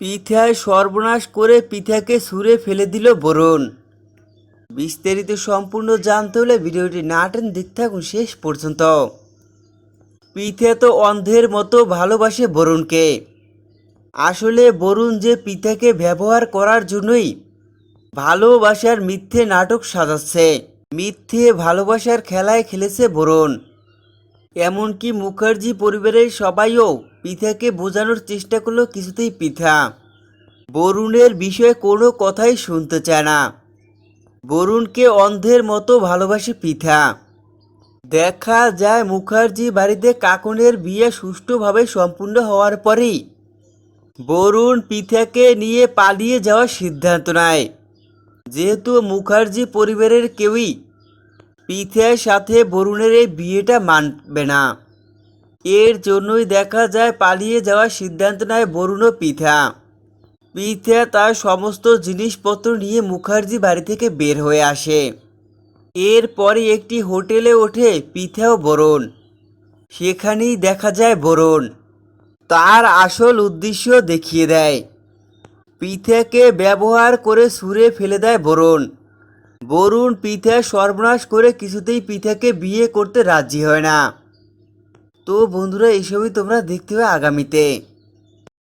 পিথায় সর্বনাশ করে পিথাকে সুরে ফেলে দিল বরুণ। বিস্তারিত সম্পূর্ণ জানতে হলে ভিডিওটি না টেন দেখতে থাকুন শেষ পর্যন্ত। পিথা তো অন্ধের মতো ভালোবাসে বরুণকে। আসলে বরুণ যে পিতাকে ব্যবহার করার জন্যই ভালোবাসার মিথ্যে নাটক সাজাচ্ছে। মিথ্যে ভালোবাসার খেলায় খেলেছে বরুণ। এমনকি মুখার্জি পরিবারের সবাইও পিতাকে বোঝানোর চেষ্টা করল কিছুতেই পিতা। বরুণের বিষয়ে কোনো কথাই শুনতে চায় না। বরুণকে অন্ধের মতো ভালোবাসে পিতা। দেখা যায় মুখার্জি বাড়িতে কাকনের বিয়ে সুষ্ঠুভাবে সম্পূর্ণ হওয়ার পরেই বরুণ পিতাকে নিয়ে পালিয়ে যাওয়ার সিদ্ধান্ত নেয়। যেহেতু মুখার্জি পরিবারের কেউই পিথার সাথে বরুণের এই বিয়েটা মানবে না। এর জন্যই দেখা যায় পালিয়ে যাওয়ার সিদ্ধান্ত নেয় বরুণ ও পিথা পিথা তার সমস্ত জিনিসপত্র নিয়ে মুখার্জি বাড়ি থেকে বের হয়ে আসে। এরপরে একটি হোটেলে ওঠে পিথা ও বরুণ। সেখানেই দেখা যায় বরুণ। তার আসল উদ্দেশ্য দেখিয়ে দেয়। পিথাকে ব্যবহার করে সুরে ফেলে দেয় বরুণ। বরুণ পিথা সর্বনাশ করে কিছুতেই পিথাকে বিয়ে করতে রাজি হয় না। তো বন্ধুরা এইসবই তোমরা দেখতে হবে আগামীতে।